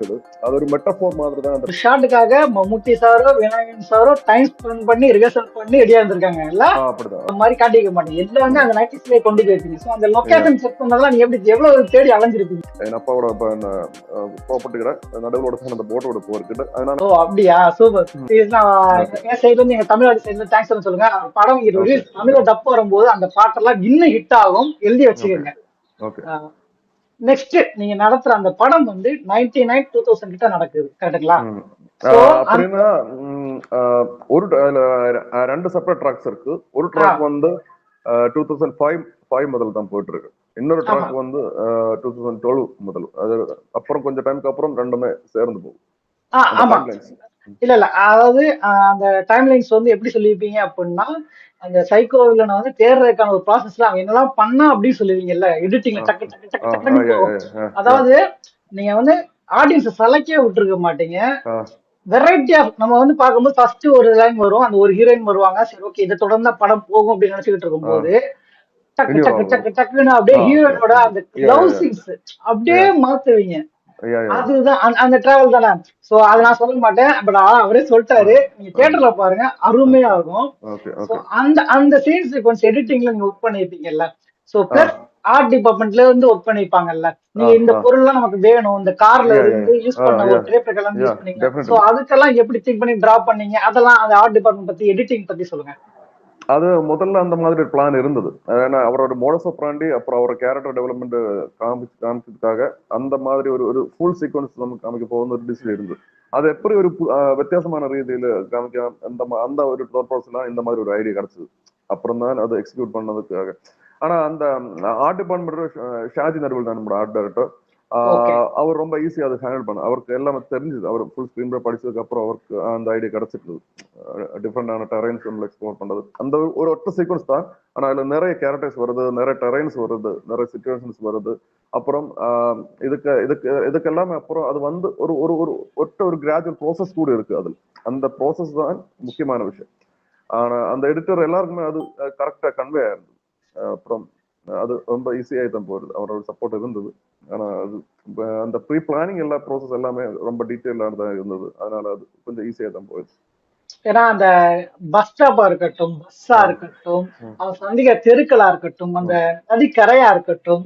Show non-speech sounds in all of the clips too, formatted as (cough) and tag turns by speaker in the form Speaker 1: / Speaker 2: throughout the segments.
Speaker 1: அது ஒரு மெட்டஃபோர் மாதிரி தான் அந்த
Speaker 2: ஷாட்டுக்காக மம்முட்டி சாரோ விநாயகன் சாரோ டைம் ஸ்பெண்ட் பண்ணி ரிஹர்சல் பண்ணி ரெடியா இருந்திருக்காங்க. இல்ல?
Speaker 1: அப்படிதான்.
Speaker 2: அந்த மாதிரி காட்டிக்க மாட்டீங்க எல்லாமே அந்த நைட்டிஸ்லயே கொண்டு போயிருப்பீங்க. ஸோ அந்த லொகேஷன் செட் பண்ணதெல்லாம் நீங்க எப்படி எவ்வளவு தேடி அலைஞ்சிருப்பீங்க?
Speaker 1: என் அப்பாவோட நடுவில் தான் அந்த போட்டோட போயிருக்குது அதனால
Speaker 2: ஓ அப்படியா? சூப்பர். என் சைடுல இருந்து எங்க தமிழ்நாடு சைடுல தேங்க்ஸ் சொல்லுங்க. படம் தமிழ்ல டப் வரும்போது அந்த பாட்டெல்லாம் இன்னும் ஹிட் ஆகும். எழுதி வச்சுக்கோங்க.
Speaker 1: ஓகே
Speaker 2: நெக்ஸ்ட் நீங்க நடத்துற அந்த படம் வந்து நைன்டி நைன் டூ தௌசண்ட் கிட்ட நடக்குது. கரெக்டுங்களா
Speaker 1: அப்படின்னா ஒரு ரெண்டு செப்பரேட் ட்ராக்ஸ் இருக்கு. ஒரு ட்ராக் வந்து டூ தௌசண்ட் ஃபைவ் ஃபைவ் முதல் தான் போயிட்டு இருக்கு இன்னொரு ட்ராக் வந்து டூ தௌசண்ட் டுவெல் முதல். அது அப்புறம் கொஞ்சம் டைம்க்கு அப்புறம் ரெண்டுமே சேர்ந்து போகும்.
Speaker 2: இல்ல இல்ல. அதாவது அந்த டைம்லைன்ஸ் வந்து எப்படி சொல்லியிருப்பீங்க அப்படின்னா அந்த சைக்கோ வில்லனை வந்து தேடுறதுக்கான ஒரு ப்ராசஸ்ல அவன் என்னெல்லாம் பண்ணா அப்படின்னு சொல்லுவீங்கல்ல? எடிட்டிங்ல டக்கு டக்கு டக்கு
Speaker 1: yeah.
Speaker 2: அதாவது நீங்க வந்து ஆடியன்ஸ் செலக்டே விட்டுருக்க மாட்டீங்க. வெரைட்டி ஆஃப் நம்ம வந்து பார்க்கும்போது ஃபர்ஸ்ட் ஒரு லைன் வரும் அந்த ஒரு ஹீரோயின் வருவாங்க. சரி ஓகே இதை தொடர்ந்து படம் போகும் அப்படின்னு நினைச்சுக்கிட்டு இருக்கும்போது டக்கு டக்கு. டக்கு டக்குன்னு அப்படியே
Speaker 1: ஆ,
Speaker 2: ஹீரோயினோட அந்த லவ். சீன்ஸ் அப்படியே மாத்துவீங்க. அதுதான் அந்த- டிராவல் தானே. சோ அதை நான் சொல்ல மாட்டேன். பட் அவரே சொல்லிட்டாரு. நீங்க தியேட்டர்ல பாருங்க. அருமையா இருக்கும். அந்த அந்த சீன் சீக்வன்ஸ் எடிட்டிங்ல நீங்க ஒர்க் பண்ணிருப்பீங்கல்ல. சோ பிளஸ் ஆர்ட் டிபார்ட்மெண்ட்ல இருந்து ஒர்க் பண்ணிருப்பாங்கல்ல. நீங்க இந்த. பொருள்லாம் நமக்கு வேணும். இந்த கார்ல இருந்து யூஸ் பண்ண ஒரு
Speaker 1: Yeah,
Speaker 2: யூஸ் பண்ணீங்க. சோ அதுக்கெல்லாம் எப்படி திங்க் பண்ணி டிரா பண்ணீங்க? அதெல்லாம் அந்த ஆர்ட் டிபார்ட்மெண்ட் பத்தி எடிட்டிங் பத்தி சொல்லுங்க.
Speaker 1: அது முதல்ல அந்த மாதிரி ஒரு பிளான் இருந்தது. ஏன்னா அவரோட மோடஸ் பிராண்டி அப்புறம் அவரோட கேரக்டர் டெவலப்மெண்ட் காமிச்சு காமிச்சதுக்காக அந்த மாதிரி ஒரு ஒரு ஃபுல் சீக்வன்ஸ் நமக்கு காமிக்க போகுന്ന ஒரு டிசிஷன் இருந்தது. அது எப்படி ஒரு வித்தியாசமான ரீதியில் காமிக்கலாம் அந்த அந்த ஒரு ப்ராசஸ்லாம் இந்த மாதிரி ஒரு ஐடியா கிடைச்சது. அப்புறம் தான் அதை எக்ஸிக்யூட் பண்ணதுக்காக. ஆனா அந்த ஆர்ட் டிபார்ட்மெண்ட் ஷாஜி நடுவில் தான் நம்மளோட ஆர்ட் டைரக்டர் அவர் ரொம்ப ஈஸியா அதை ஹேண்டில் பண்ண அவருக்கு எல்லாமே தெரிஞ்சுது. அவர் ஃபுல் ஸ்க்ரீன் படிச்சதுக்கு அப்புறம் அவருக்கு அந்த ஐடியா கிடைச்சிட்டு டிஃப்ரெண்டான டெரைன்ஸ் நம்ம எக்ஸ்ப்ளோர் பண்றது. அந்த ஒரு- ஒற்ற சீக்வன்ஸ் தான். ஆனா அதுல நிறைய கேரக்டர்ஸ் வருது நிறைய டெரைன்ஸ் வருது நிறைய சுச்சுவேஷன்ஸ் வருது. அப்புறம் ஆஹ், இதுக்கு இதுக்கு இதுக்கெல்லாமே அப்புறம் அது வந்து ஒரு ஒரு ஒரு ஒற்ற ஒரு கிராஜுவல் ப்ராசஸ் கூட இருக்கு அதுல. அந்த ப்ராசஸ் தான் முக்கியமான விஷயம். ஆனா அந்த எடிட்டர் எல்லாருக்குமே அது கரெக்டா கன்வே ஆயிருந்தது. அப்புறம் அது ரொம்ப ஈஸியாகி தான் அவரோட சப்போர்ட் இருந்தது. ஆனா அது அந்த ப்ரீ பிளானிங் எல்லா ப்ரோசஸ் எல்லாமே ரொம்ப டீட்டெயிலாக தான் இருந்தது. அதனால அது கொஞ்சம் ஈஸியாக தான் போயிடுச்சு.
Speaker 2: ஏன்னா அந்த பஸ் ஸ்டாப்பா இருக்கட்டும் பஸ்ஸா இருக்கட்டும்
Speaker 1: ம்.
Speaker 2: அவன் சந்திக்கிற தெருக்களா இருக்கட்டும் அந்த நதிக்கரையா இருக்கட்டும்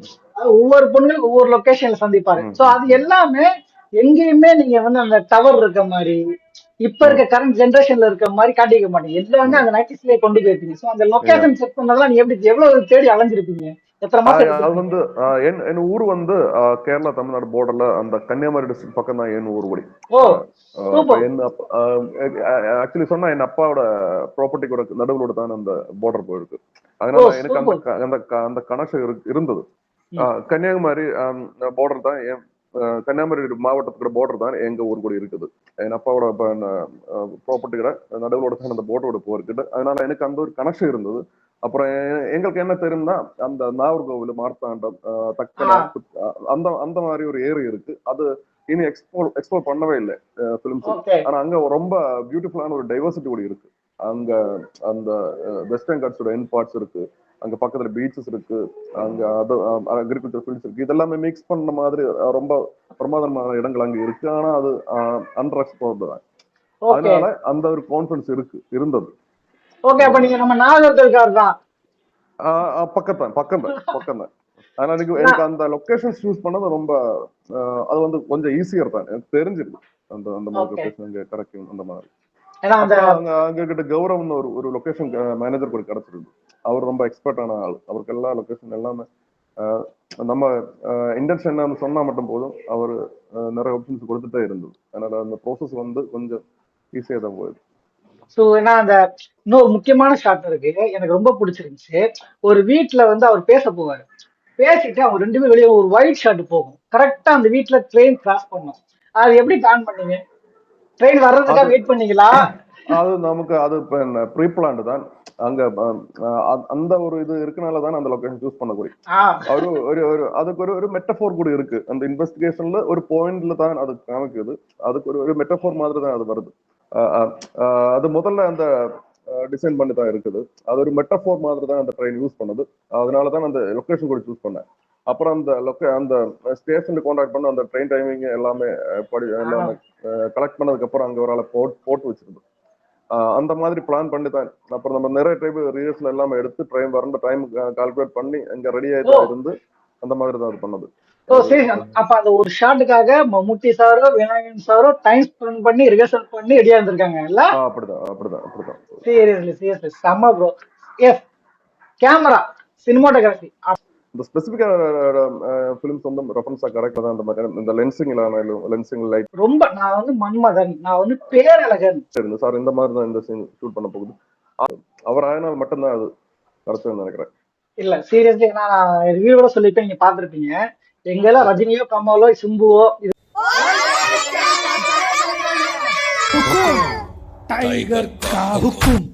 Speaker 2: ஒவ்வொரு பொண்ணுங்களும் ஒவ்வொரு லொகேஷன்ல சந்திப்பாரு. சோ அது எல்லாமே எங்கேயுமே நீங்க வந்து அந்த டவர் இருக்க மாதிரி இப்ப இருக்க கரண்ட் ஜெனரேஷன்ல இருக்க மாதிரி காட்டிக்க மாட்டீங்க எல்லாமே அந்த நைட்டிஸ்லயே கொண்டு போயிருப்பீங்க. சோ அந்த லொகேஷன் செட் பண்ணதெல்லாம் நீ எப்படி எவ்வளவு தேடி அலைஞ்சிருப்பீங்க?
Speaker 1: அது? வந்து என் என் ஊர் வந்து கேரளா தமிழ்நாடு பார்டர்ல அந்த கன்னியாகுமரி டிஸ்ட்ரிக்ட் பக்கம் தான் என் ஊர் என் ஆக்சுவலி சொன்னா என் அப்பாவோட ப்ராப்பர்ட்டி கூட நடுவுலோட தான் அந்த பார்டர் போயிருக்கு. அதனால எனக்கு அந்த அந்த கனெக்ஷன் இருந்தது. கன்னியாகுமரி பார்டர் தான் என் கன்னியாகுமரி மாவட்டத்துக்கு பார்டர் தான் எங்க ஊர் கூட இருக்குது. என் அப்பாவோட ப்ராப்பர்ட்டி கூட நடுவுலோட தான் அந்த பார்டரோட போயிருக்குது அதனால எனக்கு அந்த ஒரு கனெக்ஷன் இருந்தது. அப்புறம் எங்களுக்கு என்ன தெரியும்னா அந்த நாகர்கோவில் மார்த்தாண்டம் ஆஹ் அந்த அந்த மாதிரி ஒரு ஏரி இருக்கு. அது இனி எக்ஸ்ப்ளோர் எக்ஸ்ப்ளோர் பண்ணவே இல்லை ஃபிலிம்ஸ் ஆனா அங்க ரொம்ப பியூட்டிஃபுல்லான ஒரு டைவர்சிட்டி கூட இருக்கு. அங்க அந்த வெஸ்டர்ன் காட்ஸோட என் பார்ட்ஸ் இருக்கு. அங்க பக்கத்துல பீச்சஸ் இருக்கு. அங்க அது அக்ரிகல்ச்சர் ஃபீல்ட்ஸ் இருக்கு. இதெல்லாமே மிக்ஸ் பண்ண மாதிரி ரொம்ப பிரமாதமான இடங்கள் அங்க இருக்கு. ஆனா அது அண்டர் எக்ஸ்ப்ளோர் தான். அதனால அந்த ஒரு கான்ஃபிடன்ஸ் இருக்கு இருந்தது.
Speaker 2: ஓகே அப்ப நீங்க நம்ம நாகர்கோவில்கார் தான்
Speaker 1: பக்கத்தான் பக்கம் தான் (laughs) பக்கம் தான் அதனால எனக்கு எனக்கு அந்த லொகேஷன் சூஸ் பண்ணது ரொம்ப அது வந்து கொஞ்சம் ஈஸியர் தான். எனக்கு தெரிஞ்சிருக்கு. அந்த அந்த மாதிரி. லொகேஷன் கிடைக்கும் அந்த மாதிரி. அங்க அங்க கிட்ட கௌரவம்னு ஒரு ஒரு லொகேஷன் மேனேஜர் கூட கிடைச்சிருந்து அவர் ரொம்ப எக்ஸ்பர்ட்டான ஆள். அவருக்கு எல்லா லொகேஷன் எல்லாமே நம்ம இன்டென்ஷன் என்னன்னு சொன்னா மட்டும் போதும். அவர் நிறைய ஆப்ஷன்ஸ் கொடுத்துட்டே இருந்தது. அதனால அந்த ப்ரோசஸ் வந்து கொஞ்சம் ஈஸியா தான் போகுது
Speaker 2: சோ ஏன்னா அந்த இன்னொரு முக்கியமான ஷாட் இருக்கு. எனக்கு ரொம்ப பிடிச்சிருந்துச்சு. ஒரு வீட்ல வந்து அவர் பேச போவாரு. பேசிட்டு அவங்க ரெண்டு பேரும் வெளியே ஒரு ஒயிட் ஷாட் போகும். கரெக்டா அந்த வீட்ல ட்ரெயின் கிராஸ் பண்ணும். அது எப்படி பிளான் பண்ணீங்க? ட்ரெயின் வர்றதுக்காக வெயிட் பண்ணீங்களா?
Speaker 1: அது நமக்கு அது ப்ரீ பிளான்டு தான். அங்க அந்த ஒரு இது இருக்கனால தான் அந்த லொகேஷன் சூஸ் பண்ணக்கூடிய.
Speaker 2: ஆ.
Speaker 1: ஒரு ஒரு ஒரு அதுக்கு ஒரு ஒரு மெட்டஃபோர் கூட இருக்கு. அந்த இன்வெஸ்டிகேஷன்ல ஒரு பாயிண்ட்ல தான் அது காமிக்குது. அதுக்கு ஒரு ஒரு மெட்டஃபோர் மாதிரி தான் அது வருது. அது முதல்ல அந்த டிசைன் பண்ணி தான் இருக்குது. அது ஒரு மெட்டஃபோர் மாதிரி தான் அந்த ட்ரெயின் யூஸ் பண்ணுது. அதனால தான் அந்த லொகேஷன் கூட சூஸ் பண்ணேன். அப்புறம் அந்த லொக்க அந்த ஸ்டேஷன் கான்டாக்ட் பண்ண அந்த ட்ரெயின் டைமிங் எல்லாமே படி எல்லாமே கலெக்ட் பண்ணதுக்கு அப்புறம் அங்க ஒரு ஆளை போட் போட்டு வச்சிருந்தோம். அந்த மாதிரி பிளான் பண்ணி தான் அப்புறம் நம்ம நிறைய டைம் ரிஹர்சல் எல்லாமே எடுத்து ட்ரெயின் வரண்ட டைம் கால்குலேட் பண்ணி அங்க ரெடி ஆயிட்டு. இருந்து அந்த மாதிரி தான் அது பண்ணது.
Speaker 2: அப்ப அந்த ஒரு ஷாட்டுக்காக மம்முட்டி சாரோ விநாயகன் சாரோ டைம் ஸ்பெண்ட் பண்ணி ரிஹர்சல் பண்ணி ரெடியா இருந்திருக்காங்க இல்ல?
Speaker 1: அப்படிதான் அப்படிதான் அப்படிதான்.
Speaker 2: Seriously seriously. செம்ம ப்ரோ எஸ் கேமரா சினிமாட்டோகிராஃபி
Speaker 1: இந்த ஸ்பெசிஃபிக்கான ஃபிலிம்ஸ் வந்து ரெஃபரன்ஸா கரெக்டா தான் அந்த மாதிரியான இந்த லென்சிங்லாம் லென்சிங் லைட்
Speaker 2: ரொம்ப நான் வந்து மன்மதன் நான் வந்து பேரழகன்.
Speaker 1: சரி சார் இந்த மாதிரி தான் இந்த சீன் ஷூட் பண்ண போகுது. அவர் ஆயினால் மட்டும்தான் அது கிடைச்சதுன்னு நினைக்கிறேன்.
Speaker 2: இல்ல சீரியஸ்லி நான் ரிவ்யூவோட சொல்லிப்பேன் நீங்க பாத்துருப்பீங்க எங்கெல்லாம் ரஜினியோ கமலோ சிம்புவோ
Speaker 3: டைகர் காவுக்கும்